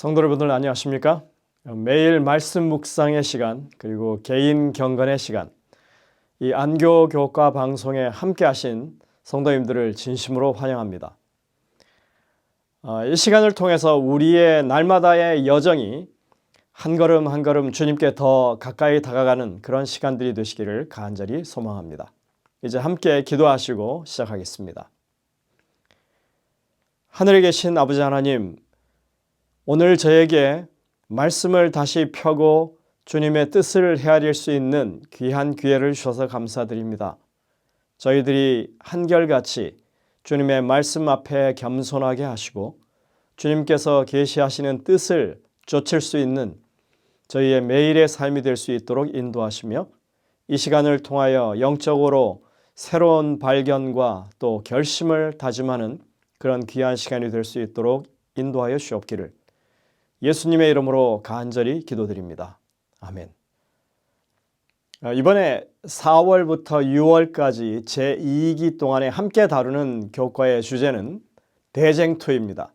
성도 여러분들 안녕하십니까? 매일 말씀 묵상의 시간 그리고 개인 경건의 시간 이 안교 교과 방송에 함께 하신 성도님들을 진심으로 환영합니다. 아, 이 시간을 통해서 우리의 날마다의 여정이 한 걸음 한 걸음 주님께 더 가까이 다가가는 그런 시간들이 되시기를 간절히 소망합니다. 이제 함께 기도하시고 시작하겠습니다. 하늘에 계신 아버지 하나님, 오늘 저에게 말씀을 다시 펴고 주님의 뜻을 헤아릴 수 있는 귀한 기회를 주셔서 감사드립니다. 저희들이 한결같이 주님의 말씀 앞에 겸손하게 하시고 주님께서 계시하시는 뜻을 좇을 수 있는 저희의 매일의 삶이 될 수 있도록 인도하시며 이 시간을 통하여 영적으로 새로운 발견과 또 결심을 다짐하는 그런 귀한 시간이 될 수 있도록 인도하여 주옵기를 예수님의 이름으로 간절히 기도드립니다. 아멘. 아, 이번에 4월부터 6월까지 제2기 동안에 함께 다루는 교과의 주제는 대쟁투입니다.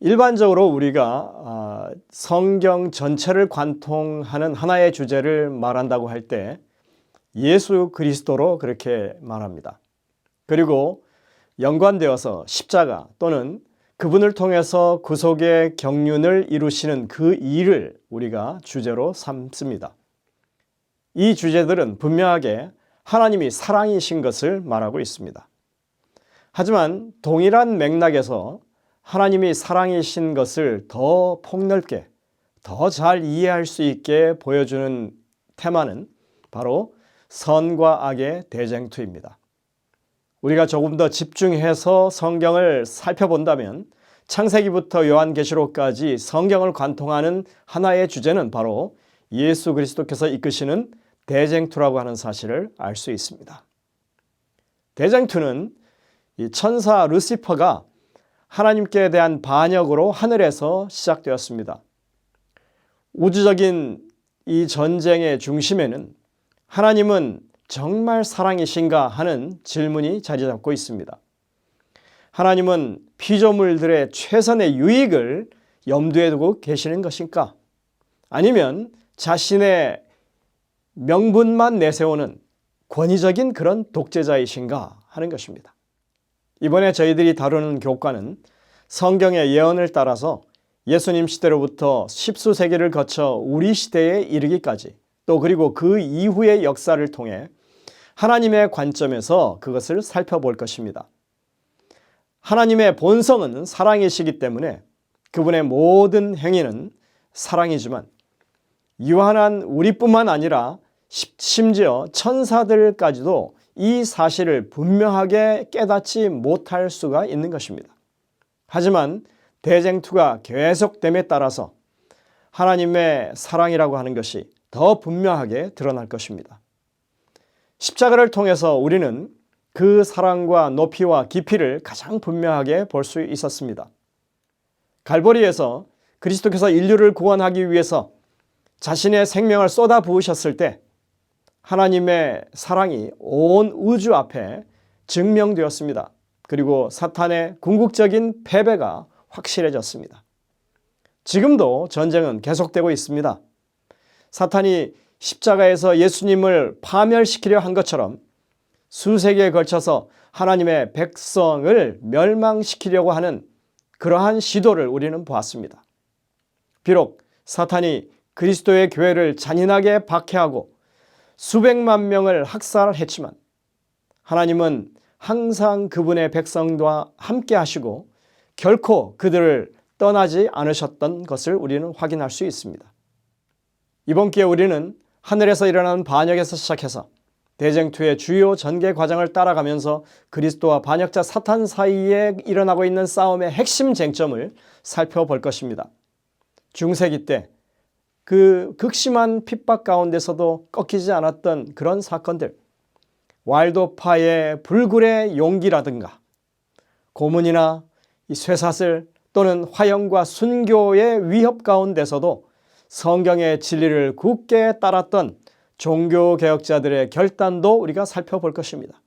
일반적으로 우리가 아, 성경 전체를 관통하는 하나의 주제를 말한다고 할 때 예수 그리스도로 그렇게 말합니다. 그리고 연관되어서 십자가 또는 그분을 통해서 구속의 경륜을 이루시는 그 일을 우리가 주제로 삼습니다. 이 주제들은 분명하게 하나님이 사랑이신 것을 말하고 있습니다. 하지만 동일한 맥락에서 하나님이 사랑이신 것을 더 폭넓게, 더 잘 이해할 수 있게 보여주는 테마는 바로 선과 악의 대쟁투입니다. 우리가 조금 더 집중해서 성경을 살펴본다면 창세기부터 요한계시록까지 성경을 관통하는 하나의 주제는 바로 예수 그리스도께서 이끄시는 대쟁투라고 하는 사실을 알 수 있습니다. 대쟁투는 이 천사 루시퍼가 하나님께 대한 반역으로 하늘에서 시작되었습니다. 우주적인 이 전쟁의 중심에는 하나님은 정말 사랑이신가 하는 질문이 자리 잡고 있습니다. 하나님은 피조물들의 최선의 유익을 염두에 두고 계시는 것인가? 아니면 자신의 명분만 내세우는 권위적인 그런 독재자이신가 하는 것입니다. 이번에 저희들이 다루는 교과는 성경의 예언을 따라서 예수님 시대로부터 십수세기를 거쳐 우리 시대에 이르기까지 또 그리고 그 이후의 역사를 통해 하나님의 관점에서 그것을 살펴볼 것입니다. 하나님의 본성은 사랑이시기 때문에 그분의 모든 행위는 사랑이지만 유한한 우리뿐만 아니라 심지어 천사들까지도 이 사실을 분명하게 깨닫지 못할 수가 있는 것입니다. 하지만 대쟁투가 계속됨에 따라서 하나님의 사랑이라고 하는 것이 더 분명하게 드러날 것입니다. 십자가를 통해서 우리는 그 사랑과 높이와 깊이를 가장 분명하게 볼 수 있었습니다. 갈보리에서 그리스도께서 인류를 구원하기 위해서 자신의 생명을 쏟아 부으셨을 때 하나님의 사랑이 온 우주 앞에 증명되었습니다. 그리고 사탄의 궁극적인 패배가 확실해졌습니다. 지금도 전쟁은 계속되고 있습니다. 사탄이 십자가에서 예수님을 파멸시키려 한 것처럼 수세기에 걸쳐서 하나님의 백성을 멸망시키려고 하는 그러한 시도를 우리는 보았습니다. 비록 사탄이 그리스도의 교회를 잔인하게 박해하고 수백만 명을 학살했지만 하나님은 항상 그분의 백성과 함께 하시고 결코 그들을 떠나지 않으셨던 것을 우리는 확인할 수 있습니다. 이번 기회에 우리는 하늘에서 일어나는 반역에서 시작해서 대쟁투의 주요 전개 과정을 따라가면서 그리스도와 반역자 사탄 사이에 일어나고 있는 싸움의 핵심 쟁점을 살펴볼 것입니다. 중세기 때 그 극심한 핍박 가운데서도 꺾이지 않았던 그런 사건들, 와일도파의 불굴의 용기라든가 고문이나 쇠사슬 또는 화형과 순교의 위협 가운데서도 성경의 진리를 굳게 따랐던 종교 개혁자들의 결단도 우리가 살펴볼 것입니다.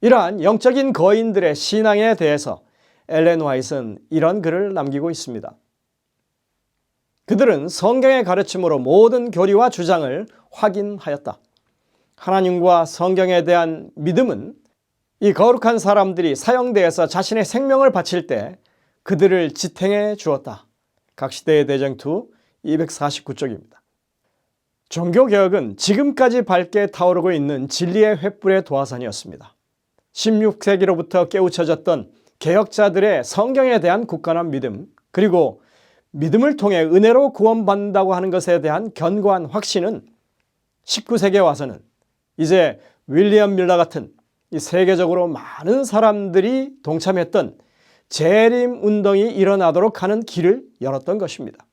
이러한 영적인 거인들의 신앙에 대해서 엘렌 화이트는 이런 글을 남기고 있습니다. 그들은 성경의 가르침으로 모든 교리와 주장을 확인하였다. 하나님과 성경에 대한 믿음은 이 거룩한 사람들이 사형대에서 자신의 생명을 바칠 때 그들을 지탱해 주었다. 각 시대의 대쟁투 249쪽입니다. 종교개혁은 지금까지 밝게 타오르고 있는 진리의 횃불의 도화선이었습니다. 16세기로부터 깨우쳐졌던 개혁자들의 성경에 대한 굳건한 믿음, 그리고 믿음을 통해 은혜로 구원받는다고 하는 것에 대한 견고한 확신은 19세기에 와서는 이제 윌리엄 밀러 같은 이 세계적으로 많은 사람들이 동참했던 재림 운동이 일어나도록 하는 길을 열었던 것입니다.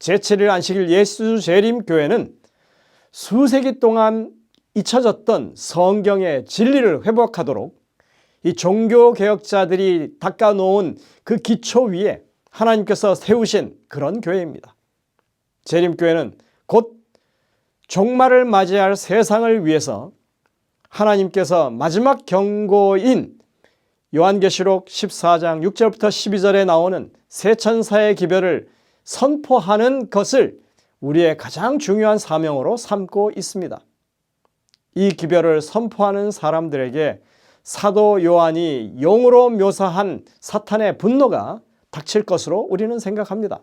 제7일 안식일 예수 재림 교회는 수세기 동안 잊혀졌던 성경의 진리를 회복하도록 이 종교 개혁자들이 닦아놓은 그 기초 위에 하나님께서 세우신 그런 교회입니다. 재림교회는 곧 종말을 맞이할 세상을 위해서 하나님께서 마지막 경고인 요한계시록 14장 6절부터 12절에 나오는 세 천사의 기별을 선포하는 것을 우리의 가장 중요한 사명으로 삼고 있습니다. 이 기별을 선포하는 사람들에게 사도 요한이 용으로 묘사한 사탄의 분노가 닥칠 것으로 우리는 생각합니다.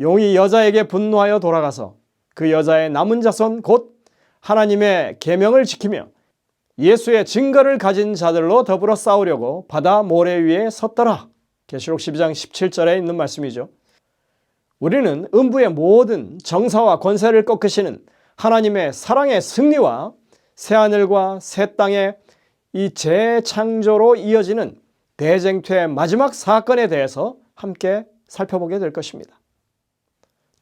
용이 여자에게 분노하여 돌아가서 그 여자의 남은 자손 곧 하나님의 계명을 지키며 예수의 증거를 가진 자들로 더불어 싸우려고 바다 모래 위에 섰더라. 계시록 12장 17절에 있는 말씀이죠. 우리는 음부의 모든 정사와 권세를 꺾으시는 하나님의 사랑의 승리와 새하늘과 새 땅의 이 재창조로 이어지는 대쟁투의 마지막 사건에 대해서 함께 살펴보게 될 것입니다.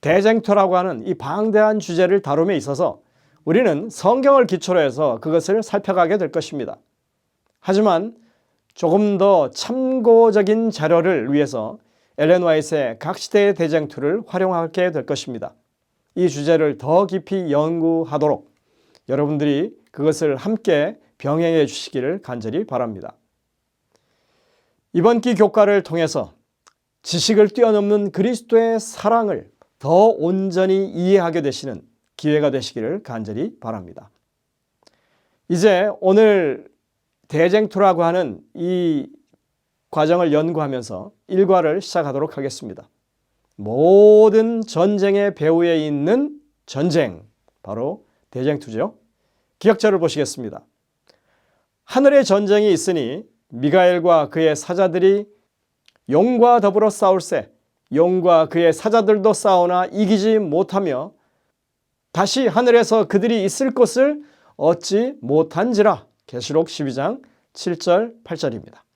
대쟁투라고 하는 이 방대한 주제를 다룸에 있어서 우리는 성경을 기초로 해서 그것을 살펴가게 될 것입니다. 하지만 조금 더 참고적인 자료를 위해서 엘렌 와이트의 각 시대의 대쟁투를 활용하게 될 것입니다. 이 주제를 더 깊이 연구하도록 여러분들이 그것을 함께 병행해 주시기를 간절히 바랍니다. 이번 기 교과를 통해서 지식을 뛰어넘는 그리스도의 사랑을 더 온전히 이해하게 되시는 기회가 되시기를 간절히 바랍니다. 이제 오늘 대쟁투라고 하는 이 과정을 연구하면서 일과를 시작하도록 하겠습니다. 모든 전쟁의 배후에 있는 전쟁, 바로 대쟁투죠. 기억자를 보시겠습니다. 하늘의 전쟁이 있으니 미가엘과 그의 사자들이 용과 더불어 싸울세 용과 그의 사자들도 싸우나 이기지 못하며 다시 하늘에서 그들이 있을 곳을 얻지 못한지라 계시록 12장 7절 8절입니다.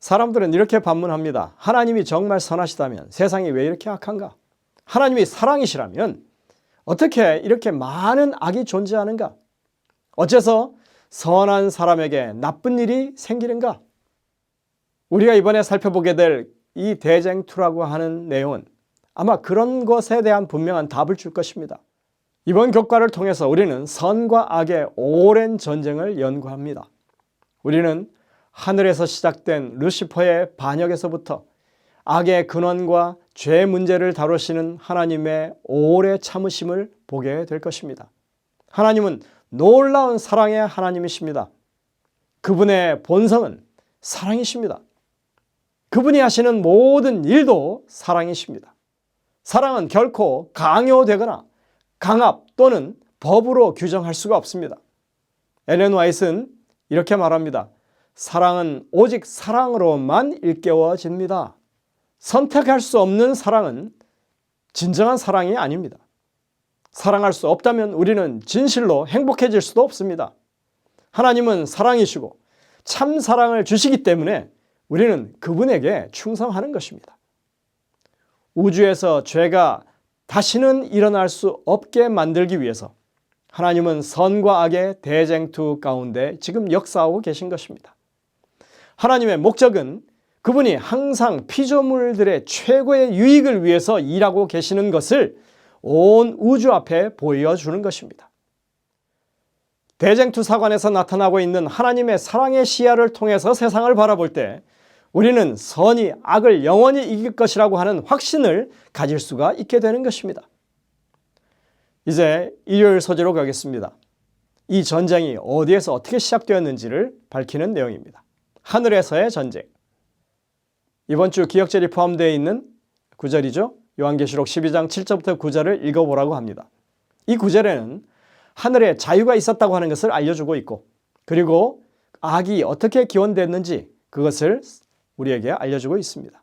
사람들은 이렇게 반문합니다. 하나님이 정말 선하시다면 세상이 왜 이렇게 악한가? 하나님이 사랑이시라면 어떻게 이렇게 많은 악이 존재하는가? 어째서 선한 사람에게 나쁜 일이 생기는가? 우리가 이번에 살펴보게 될 이 대쟁투라고 하는 내용은 아마 그런 것에 대한 분명한 답을 줄 것입니다. 이번 교과를 통해서 우리는 선과 악의 오랜 전쟁을 연구합니다. 우리는 하늘에서 시작된 루시퍼의 반역에서부터 악의 근원과 죄 문제를 다루시는 하나님의 오래 참으심을 보게 될 것입니다. 하나님은 놀라운 사랑의 하나님이십니다. 그분의 본성은 사랑이십니다. 그분이 하시는 모든 일도 사랑이십니다. 사랑은 결코 강요되거나 강압 또는 법으로 규정할 수가 없습니다. 엘렌 와이트는 이렇게 말합니다. 사랑은 오직 사랑으로만 일깨워집니다. 선택할 수 없는 사랑은 진정한 사랑이 아닙니다. 사랑할 수 없다면 우리는 진실로 행복해질 수도 없습니다. 하나님은 사랑이시고 참 사랑을 주시기 때문에 우리는 그분에게 충성하는 것입니다. 우주에서 죄가 다시는 일어날 수 없게 만들기 위해서 하나님은 선과 악의 대쟁투 가운데 지금 역사하고 계신 것입니다. 하나님의 목적은 그분이 항상 피조물들의 최고의 유익을 위해서 일하고 계시는 것을 온 우주 앞에 보여주는 것입니다. 대쟁투 사관에서 나타나고 있는 하나님의 사랑의 시야를 통해서 세상을 바라볼 때 우리는 선이 악을 영원히 이길 것이라고 하는 확신을 가질 수가 있게 되는 것입니다. 이제 일요일 소재로 가겠습니다. 이 전쟁이 어디에서 어떻게 시작되었는지를 밝히는 내용입니다. 하늘에서의 전쟁. 이번 주 기억절이 포함되어 있는 구절이죠. 요한계시록 12장 7절부터 9절을 읽어보라고 합니다. 이 구절에는 하늘에 자유가 있었다고 하는 것을 알려주고 있고 그리고 악이 어떻게 기원됐는지 그것을 우리에게 알려주고 있습니다.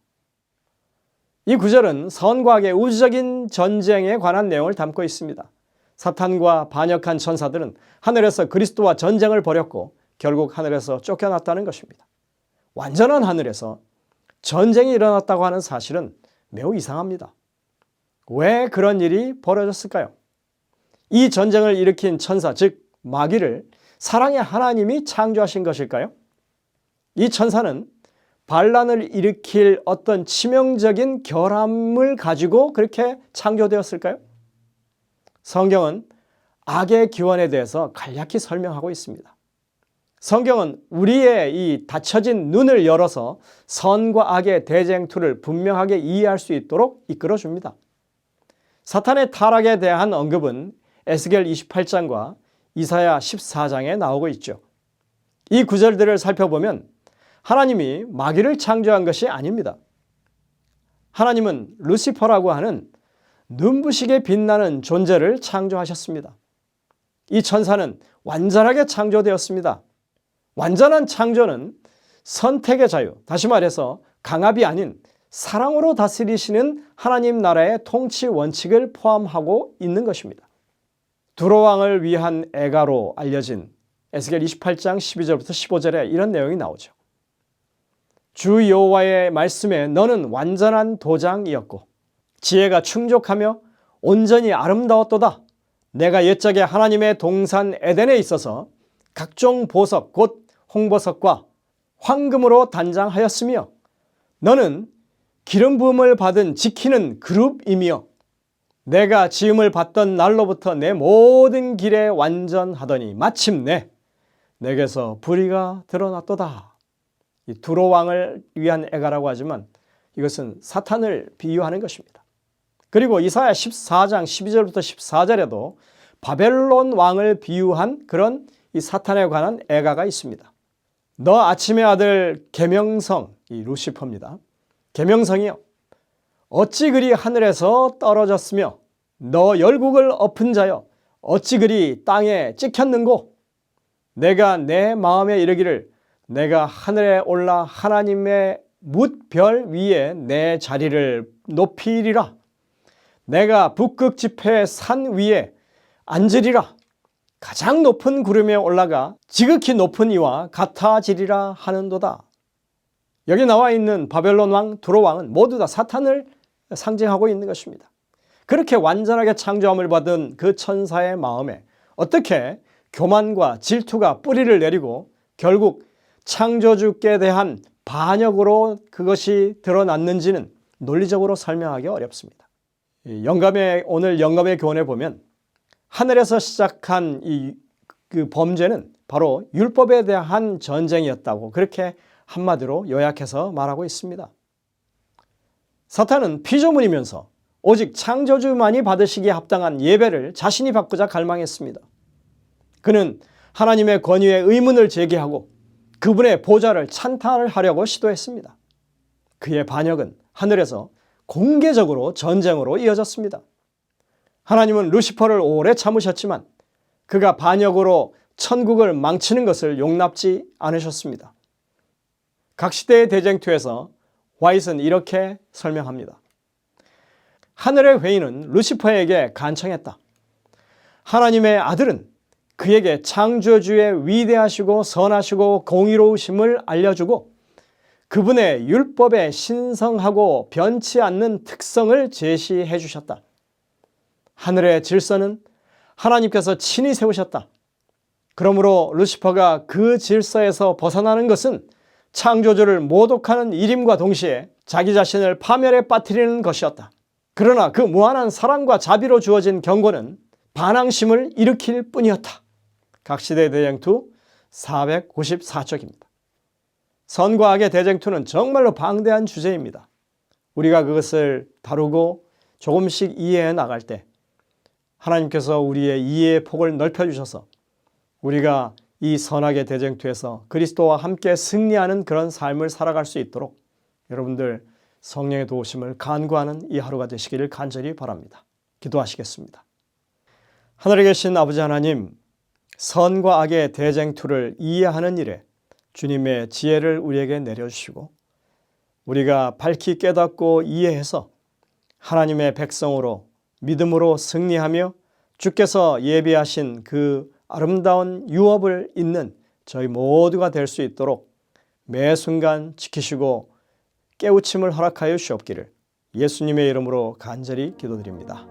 이 구절은 선과 악의 우주적인 전쟁에 관한 내용을 담고 있습니다. 사탄과 반역한 천사들은 하늘에서 그리스도와 전쟁을 벌였고 결국 하늘에서 쫓겨났다는 것입니다. 완전한 하늘에서 전쟁이 일어났다고 하는 사실은 매우 이상합니다. 왜 그런 일이 벌어졌을까요? 이 전쟁을 일으킨 천사, 즉 마귀를 사랑의 하나님이 창조하신 것일까요? 이 천사는 반란을 일으킬 어떤 치명적인 결함을 가지고 그렇게 창조되었을까요? 성경은 악의 기원에 대해서 간략히 설명하고 있습니다. 성경은 우리의 이 닫혀진 눈을 열어서 선과 악의 대쟁투를 분명하게 이해할 수 있도록 이끌어 줍니다. 사탄의 타락에 대한 언급은 에스겔 28장과 이사야 14장에 나오고 있죠. 이 구절들을 살펴보면 하나님이 마귀를 창조한 것이 아닙니다. 하나님은 루시퍼라고 하는 눈부시게 빛나는 존재를 창조하셨습니다. 이 천사는 완전하게 창조되었습니다. 완전한 창조는 선택의 자유, 다시 말해서 강압이 아닌 사랑으로 다스리시는 하나님 나라의 통치 원칙을 포함하고 있는 것입니다. 두로왕을 위한 애가로 알려진 에스겔 28장 12절부터 15절에 이런 내용이 나오죠. 주 여호와의 말씀에 너는 완전한 도장이었고 지혜가 충족하며 온전히 아름다웠도다. 내가 옛적에 하나님의 동산 에덴에 있어서 각종 보석 곧 홍보석과 황금으로 단장하였으며 너는 기름 부음을 받은 지키는 그룹이며 내가 지음을 받던 날로부터 내 모든 길에 완전하더니 마침내 내게서 불의가 드러났도다. 이 두로 왕을 위한 애가라고 하지만 이것은 사탄을 비유하는 것입니다. 그리고 이사야 14장 12절부터 14절에도 바벨론 왕을 비유한 그런 이 사탄에 관한 애가가 있습니다. 너 아침의 아들 계명성 이 루시퍼입니다. 계명성이요. 어찌 그리 하늘에서 떨어졌으며 너 열국을 엎은 자여 어찌 그리 땅에 찍혔는고 내가 내 마음에 이르기를 내가 하늘에 올라 하나님의 뭇별 위에 내 자리를 높이리라 내가 북극 지폐 산 위에 앉으리라 가장 높은 구름에 올라가 지극히 높은 이와 같아지리라 하는도다. 여기 나와 있는 바벨론 왕 두로 왕은 모두 다 사탄을 상징하고 있는 것입니다. 그렇게 완전하게 창조함을 받은 그 천사의 마음에 어떻게 교만과 질투가 뿌리를 내리고 결국 창조주께 대한 반역으로 그것이 드러났는지는 논리적으로 설명하기 어렵습니다. 영감의 오늘 영감의 교훈에 보면 하늘에서 시작한 이 그 범죄는 바로 율법에 대한 전쟁이었다고 그렇게 한마디로 요약해서 말하고 있습니다. 사탄은 피조물이면서 오직 창조주만이 받으시기에 합당한 예배를 자신이 받고자 갈망했습니다. 그는 하나님의 권위에 의문을 제기하고 그분의 보좌를 찬탄을 하려고 시도했습니다. 그의 반역은 하늘에서 공개적으로 전쟁으로 이어졌습니다. 하나님은 루시퍼를 오래 참으셨지만 그가 반역으로 천국을 망치는 것을 용납지 않으셨습니다. 각 시대의 대쟁투에서 화이트는 이렇게 설명합니다. 하늘의 회의는 루시퍼에게 간청했다. 하나님의 아들은 그에게 창조주의 위대하시고 선하시고 공의로우심을 알려주고 그분의 율법에 신성하고 변치 않는 특성을 제시해 주셨다. 하늘의 질서는 하나님께서 친히 세우셨다. 그러므로 루시퍼가 그 질서에서 벗어나는 것은 창조주를 모독하는 일임과 동시에 자기 자신을 파멸에 빠뜨리는 것이었다. 그러나 그 무한한 사랑과 자비로 주어진 경고는 반항심을 일으킬 뿐이었다. 각 시대 대쟁투 494쪽입니다. 선과 악의 대쟁투는 정말로 방대한 주제입니다. 우리가 그것을 다루고 조금씩 이해해 나갈 때 하나님께서 우리의 이해의 폭을 넓혀주셔서 우리가 이 선악의 대쟁투에서 그리스도와 함께 승리하는 그런 삶을 살아갈 수 있도록 여러분들 성령의 도우심을 간구하는 이 하루가 되시기를 간절히 바랍니다. 기도하시겠습니다. 하늘에 계신 아버지 하나님, 선과 악의 대쟁투를 이해하는 일에 주님의 지혜를 우리에게 내려주시고 우리가 밝히 깨닫고 이해해서 하나님의 백성으로 믿음으로 승리하며 주께서 예비하신 그 아름다운 유업을 잇는 저희 모두가 될 수 있도록 매 순간 지키시고 깨우침을 허락하여 주옵기를 예수님의 이름으로 간절히 기도드립니다.